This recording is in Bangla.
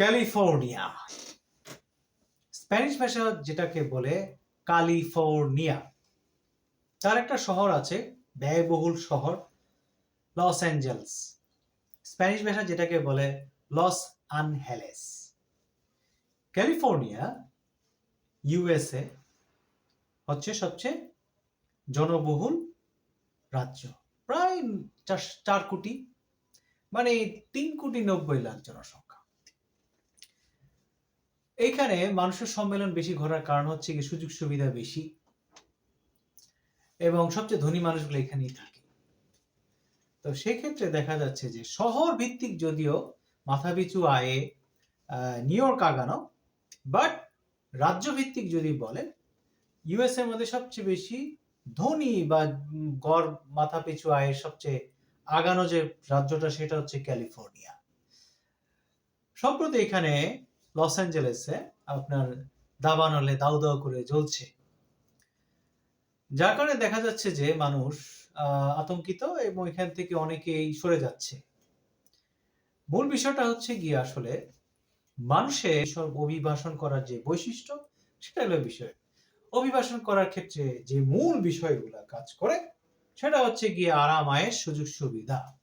ক্যালিফোর্নিয়া। স্প্যানিশ ভাষা যেটাকে বলে ক্যালিফোর্নিয়া তার একটা শহর আছে, ব্যয়বহুল শহর, লস অ্যাঞ্জেলস। স্প্যানিশ ভাষা যেটাকে বলে লস আনহেলেস ক্যালিফোর্নিয়া, ইউএসএ হচ্ছে সবচেয়ে জনবহুল রাজ্য। প্রায় চার- কোটি মানে তিন কোটি নব্বই লাখ জনসংখ্যা। এইখানে মানুষের সম্মেলন বেশি ঘটার কারণ হচ্ছে কি সুযোগ সুবিধা বেশি। এবং সবচেয়ে ধনী মানুষগুলো এখানেই থাকে। তো সেক্ষেত্রে দেখা যাচ্ছে যে শহর ভিত্তিক যদিও মাথাপিছু আয়ে নিউ ইয়র্ক, আগানো, বাট রাজ্য ভিত্তিক যদি বলেন ইউএস এর মধ্যে সবচেয়ে বেশি ধনী বা গড় মাথাপিছু আয়ের সবচেয়ে আগানো যে রাজ্যটা সেটা হচ্ছে ক্যালিফোর্নিয়া। সম্প্রতি এখানে লস অ্যাঞ্জেলেসে আপনার দাবানলে দাউ দাউ করে জ্বলছে। যার কারণে দেখা যাচ্ছে যে মানুষ আতঙ্কিত এবং এখান থেকে অনেকেই সরে যাচ্ছে। মূল বিষয়টা হচ্ছে গিয়ে আসলে মানুষের সব অভিবাসন করার যে বৈশিষ্ট্য, সেটা হলো বিষয়। অভিবাসন করার ক্ষেত্রে যে মূল বিষয়গুলো কাজ করে, সেটা হচ্ছে গিয়ে আরাম আয়ের সুযোগ, সুবিধা।